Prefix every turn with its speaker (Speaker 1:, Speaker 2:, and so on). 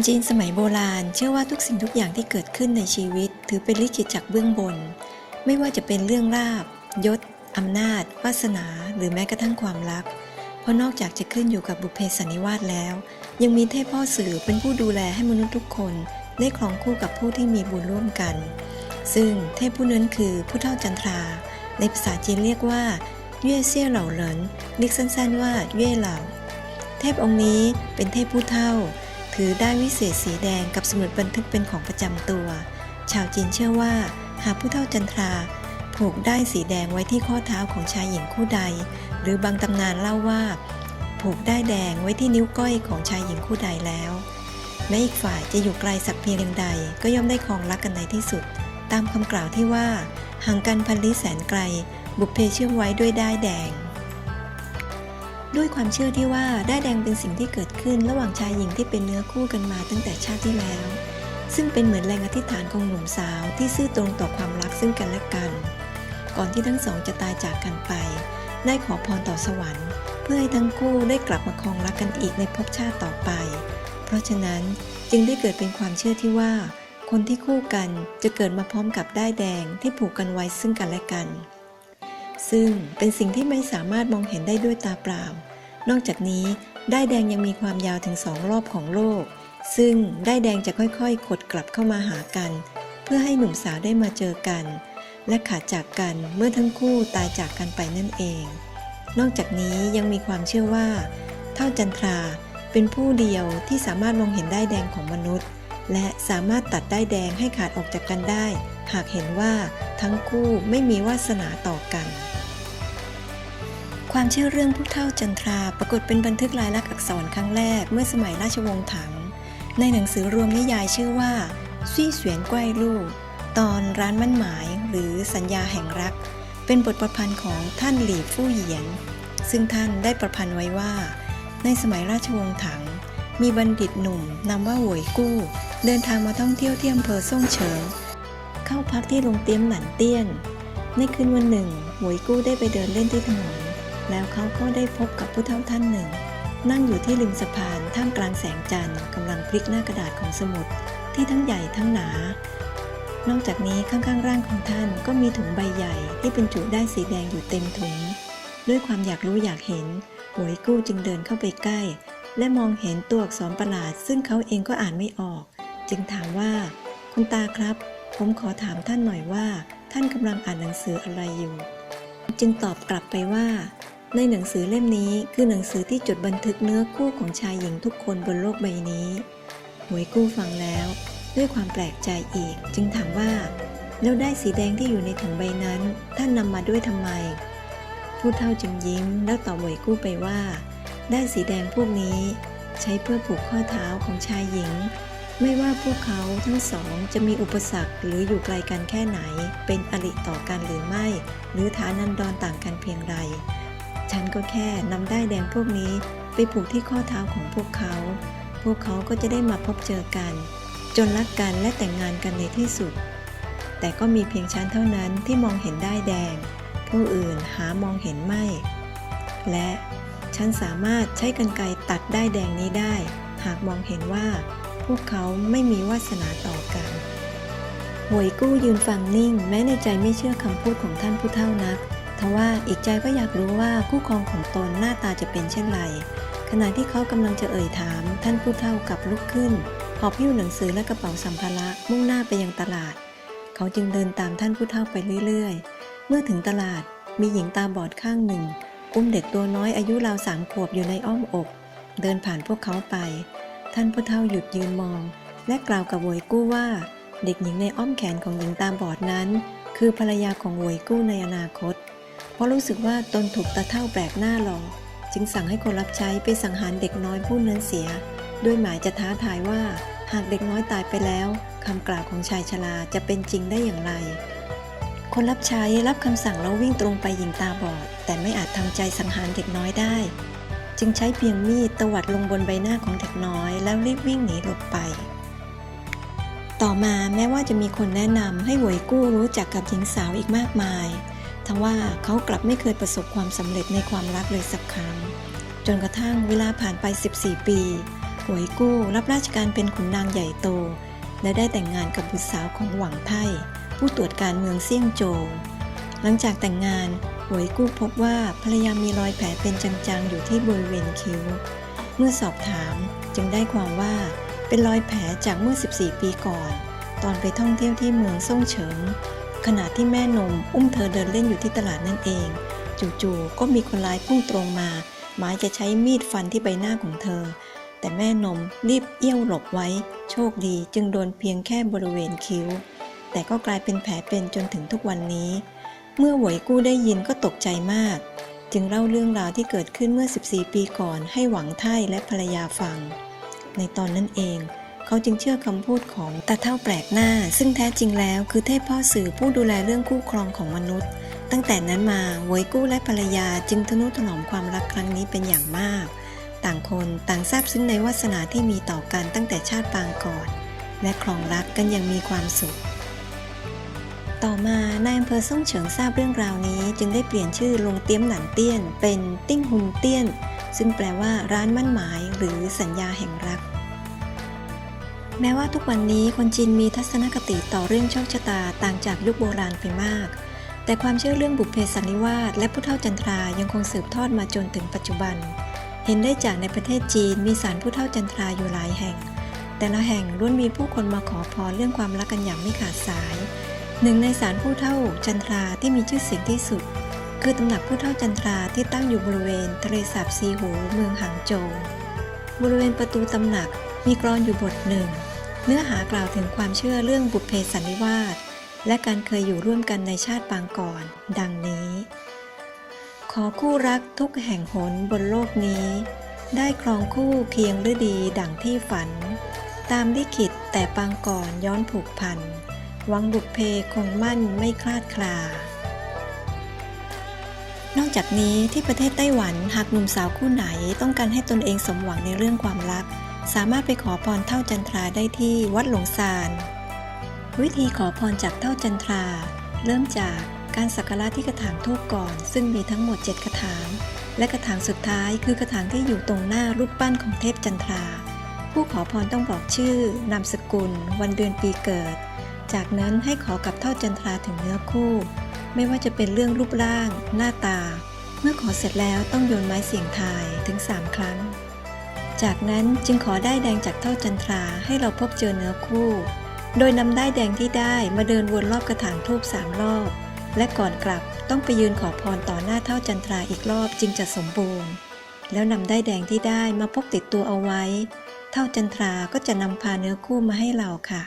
Speaker 1: คนจีนสมัยโบราณ เชื่อว่าทุกสิ่งทุกอย่างที่เกิดขึ้นในชีวิต ถือเป็นลิขิตจากเบื้องบน ไม่ว่าจะเป็นเรื่องราบยศอำนาจวาสนา หรือแม้กระทั่งความรัก เพราะนอกจากจะขึ้นอยู่กับบุพเพสันนิวาสแล้ว ยังมีเทพพ่อสื่อเป็นผู้ดูแลให้มนุษย์ทุกคน ได้ครองคู่กับผู้ที่มีบุญร่วมกัน ซึ่งเทพผู้นั้นคือผู้เท่าจันทรา ในภาษาจีนเรียกว่าเย่เซี่ยเหล่าเหรินเรียกสั้นๆว่าเย่เหล่า เทพองค์นี้เป็นเทพผู้เท่า ถือได้วิเศษสีแดงกับสมุดบันทึกเป็นของประจำตัว ชาวจีนเชื่อว่า หากผู้เท่าจันทราผูกได้สีแดงไว้ที่ข้อเท้าของชายหญิงคู่ใด หรือบางตำนานเล่าว่า ผูกได้แดงไว้ที่นิ้วก้อยของชายหญิงคู่ใดแล้วแม้อีกฝ่ายจะอยู่ไกลสักเพียงใด ก็ย่อมได้ครองรักกันในที่สุด ตามคำกล่าวที่ว่าห่างกันพันลี้แสนไกล บุพเพเชื่อมไว้ด้วยได้แดง ด้วยความเชื่อที่ว่าได้ายแดงเป็นสิ่งที่เกิดขึ้นระหว่างชายหญิงที่เป็นเนื้อคู่กันมาตั้งแต่ชาติที่แล้ว ซึ่งเป็นเหมือนแรงอธิษฐานของหนุ่มสาวที่ซื่อตรงต่อความรักซึ่งกันและกัน ก่อนที่ทั้งสองจะตายจากกันไป ได้ขอพรต่อสวรรค์ เพื่อให้ทั้งคู่ได้กลับมาครองรักกันอีกในภพชาติต่อไป เพราะฉะนั้นจึงได้เกิดเป็นความเชื่อที่ว่า คนที่คู่กันจะเกิดมาพร้อมกับด้ายแดงที่ผูกกันไว้ซึ่งกันและกัน ซึ่งเป็นสิ่งที่ไม่สามารถมองเห็นได้ด้วยตาเปล่า นอกจากนี้ได้แดงยังมีความยาวถึงสองรอบของโลก ซึ่งได้แดงจะค่อยๆขดกลับเข้ามาหากัน เพื่อให้หนุ่มสาวได้มาเจอกัน และขาดจากกันเมื่อทั้งคู่ตายจากกันไปนั่นเอง นอกจากนี้ยังมีความเชื่อว่า เท่าจันทราเป็นผู้เดียวที่สามารถมองเห็นได้แดงของมนุษย์ และสามารถตัดได้แดงให้ขาดออกจากกันได้ หากเห็นว่าทั้งคู่ไม่มีวาสนาต่อกัน ความเชื่อเรื่องผู้เท่าจันทราปรากฏเป็นบันทึกลายลักษณ์อักษรครั้งแรกเมื่อสมัยราชวงศ์ถัง ในหนังสือรวมนิยายชื่อว่าซี่เสวียนกว้ายลู่ตอนร้านมั่นหมาย หรือสัญญาแห่งรัก เป็นบทประพันธ์ของท่านหลี่ฟู่เหยียน ซึ่งท่านได้ประพันธ์ไว้ว่า ในสมัยราชวงศ์ถัง มีบัณฑิตหนุ่มนามว่าหวยกู้ เดินทางมาท่องเที่ยวที่อำเภอซ่งเฉิง เข้าพักที่โรงเตี้ยมหนันเตี้ยน ในคืนวันหนึ่งหวยกู้ได้ไปเดินเล่นที่ถนน แล้วเขาก็ได้พบกับผู้เฒ่าท่านหนึ่ง นั่งอยู่ที่ริมสะพานท่ามกลางแสงจันทร์กำลังพลิกหน้ากระดาษของสมุดที่ทั้งใหญ่ทั้งหนา นอกจากนี้ข้างๆร่างของท่านก็มีถุงใบใหญ่ที่เป็นจุได้สีแดงอยู่เต็มถุง ด้วยความอยากรู้อยากเห็นหวยกู้จึงเดินเข้าไปใกล้ และมองเห็นตัวอักษรประหลาด ซึ่งเขาเองก็อ่านไม่ออก จึงถามว่า คุณตาครับ ผมขอถามท่านหน่อยว่า ท่านกำลังอ่านหนังสืออะไรอยู่ จึงตอบกลับไปว่า ในหนังสือเล่มนี้คือหนังสือที่จดบันทึกเนื้อคู่ของชายหญิงทุกคนบนโลกใบนี้หวยกู้ฟังแล้ว ด้วยความแปลกใจอีก จึงถามว่า แล้วได้สีแดงที่อยู่ในถุงใบนั้น ท่านนำมาด้วยทำไม ผู้เฒ่าจึงยิ้มแล้วตอบหวยกู้ไปว่า ได้สีแดงพวกนี้ ใช้เพื่อผูกข้อเท้าของชายหญิง ไม่ว่าพวกเขาทั้งสองจะมีอุปสรรคหรืออยู่ไกลกันแค่ไหน เป็นอริต่อกันหรือไม่ หรือฐานันดรต่างกันเพียงใดฉันก็แค่นำได้แดงพวกนี้ไปผูกที่ข้อเท้าของพวกเขา พวกเขาก็จะได้มาพบเจอกัน จนรักกันและแต่งงานกันในที่สุด แต่ก็มีเพียงฉันเท่านั้นที่มองเห็นได้แดง ผู้อื่นหามองเห็นไม่ และฉันสามารถใช้กรรไกรตัดได้แดงนี้ได้ หากมองเห็นว่า พวกเขาไม่มีวาสนาต่อกันหวยกู้ยืนฟังนิ่ง แม้ในใจไม่เชื่อคำพูดของท่านผู้เฒ่านัก ทว่าอีกใจก็อยากรู้ว่าคู่ครองของตนหน้าตาจะเป็นเช่นไร ขณะที่เขากำลังจะเอ่ยถาม ท่านผู้เฒ่ากับลุกขึ้นหอบหิ้วหนังสือและกระเป๋าสัมภาระมุ่งหน้าไปยังตลาด เขาจึงเดินตามท่านผู้เฒ่าไปเรื่อยๆ เมื่อถึงตลาดมีหญิงตาบอดข้างหนึ่งอุ้มเด็กตัวน้อยอายุราวสามขวบอยู่ในอ้อมอก เดินผ่านพวกเขาไป ท่านผู้เฒ่าหยุดยืนมอง และกล่าวกับหวยกู้ว่า เด็กหญิงในอ้อมแขนของหญิงตาบอดนั้น คือภรรยาของหวยกู้ในอนาคต เพราะรู้สึกว่าตนถูกตาเท่าแปลกหน้าหลอกจึงสั่งให้คนรับใช้ไปสังหารเด็กน้อยผู้นั้นเสีย ด้วยหมายจะท้าทายว่า หากเด็กน้อยตายไปแล้วคำกล่าวของชายชราจะเป็นจริงได้อย่างไร คนรับใช้รับคำสั่งแล้ววิ่งตรงไปหญิงตาบอด แต่ไม่อาจทำใจสังหารเด็กน้อยได้ จึงใช้เพียงมีดตวัดลงบนใบหน้าของเด็กน้อย แล้วรีบวิ่งหนีหลบไป ต่อมาแม้ว่าจะมีคนแนะนำให้หวยกู้รู้จักกับหญิงสาวอีกมากมายทว่าเขากลับไม่เคยประสบความสำเร็จในความรักเลยสักครั้ง จนกระทั่งเวลาผ่านไป 14 ปี หวยกู้รับราชการเป็นขุนนางใหญ่โต และได้แต่งงานกับบุตรสาวของหวังไทผู้ตรวจการเมืองเซี่ยงโจวหลังจากแต่งงาน หวยกู้พบว่าภรรยามีรอยแผลเป็นจางๆ อยู่ที่บริเวณคิ้ว เมื่อสอบถามจึงได้ความว่าเป็นรอยแผลจากเมื่อ 14 ปีก่อน ตอนไปท่องเที่ยวที่เมืองซ่งเฉิง ขณะที่แม่นมอุ้มเธอเดินเล่นอยู่ที่ตลาดนั่นเอง จู่ๆก็มีคนร้ายพุ่งตรงมา หมายจะใช้มีดฟันที่ใบหน้าของเธอ แต่แม่นมรีบเอี้ยวหลบไว้ โชคดีจึงโดนเพียงแค่บริเวณคิ้ว แต่ก็กลายเป็นแผลเป็นจนถึงทุกวันนี้ เมื่อหวยกู้ได้ยินก็ตกใจมาก จึงเล่าเรื่องราวที่เกิดขึ้นเมื่อ 14 ปีก่อนให้หวังไท่และภรรยาฟัง ในตอนนั้นเองเขาจึงเชื่อคำพูดของตาเท่าแปลกหน้า ซึ่งแท้จริงแล้วคือเทพพ่อสื่อผู้ดูแลเรื่องคู่ครองของมนุษย์ ตั้งแต่นั้นมาหวยกู้และภรรยาจึงทนุถนอมความรักครั้งนี้เป็นอย่างมาก ต่างคนต่างทราบซึ้งในวาสนาที่มีต่อกันตั้งแต่ชาติปางก่อน และครองรักกันอย่างมีความสุข ต่อมานายอำเภอซ่งเฉิงทราบเรื่องราวนี้จึงได้เปลี่ยนชื่อลงเตี้ยมหนันเตี้ยน เป็นติ้งหุนเตี้ยน ซึ่งแปลว่าร้านมั่นหมาย หรือสัญญาแห่งรัก แม้ว่าทุกวันนี้คนจีนมีทัศนคติต่อเรื่องโชคชะตาต่างจากยุคโบราณไปมาก แต่ความเชื่อเรื่องบุพเพสันนิวาสและผู้เฒ่าจันทรายังคงสืบทอดมาจนถึงปัจจุบัน เห็นได้จากในประเทศจีนมีศาลผู้เฒ่าจันทราอยู่หลายแห่ง แต่ละแห่งล้วนมีผู้คนมาขอพรเรื่องความรักกันอย่างไม่ขาดสาย หนึ่งในศาลผู้เฒ่าจันทราที่มีชื่อเสียงที่สุด คือตำหนักผู้เฒ่าจันทราที่ตั้งอยู่บริเวณทะเลสาบซีหูเมืองหางโจวบริเวณประตูตำหนักมีกรอนอยู่บทหนึ่ง เนื้อหากล่าวถึงความเชื่อเรื่องบุพเพสันนิวาสและการเคยอยู่ร่วมกันในชาติปางก่อน ดังนี้ ขอคู่รักทุกแห่งหนบนโลกนี้ ได้ครองคู่เคียงฤดีดังที่ฝัน ตามลิขิตแต่ปางก่อนย้อนผูกพัน หวังบุพเพคงมั่นไม่คลาดคลา นอกจากนี้ที่ประเทศไต้หวันหากหนุ่มสาวคู่ไหนต้องการให้ตนเองสมหวังในเรื่องความรัก สามารถไปขอพรเท่าจันทราได้ที่วัดหลงซาน วิธีขอพรจากเท่าจันทรา เริ่มจากการสักการะที่กระถางทูปก่อน ซึ่งมีทั้งหมด 7 กระถาง และกระถางสุดท้ายคือกระถางที่อยู่ตรงหน้ารูปปั้นของเทพจันทรา ผู้ขอพรต้องบอกชื่อนามสกุล วันเดือนปีเกิด จากนั้นให้ขอกับเท่าจันทราถึงเนื้อคู่ ไม่ว่าจะเป็นเรื่องรูปร่าง หน้าตา เมื่อขอเสร็จแล้วต้องโยนไม้เสียงทายถึง 3 ครั้ง จากนั้นจึงขอได้แดงจากเท่าจันทราให้เราพบเจอเนื้อคู่ โดยนำได้แดงที่ได้มาเดินวนรอบกระถางทูบสามรอบ และก่อนกลับต้องไปยืนขอพรต่อหน้าเท่าจันทราอีกรอบจึงจะสมบูรณ์ แล้วนำได้แดงที่ได้มาพกติดตัวเอาไว้ เท่าจันทราก็จะนำพาเนื้อคู่มาให้เราค่ะ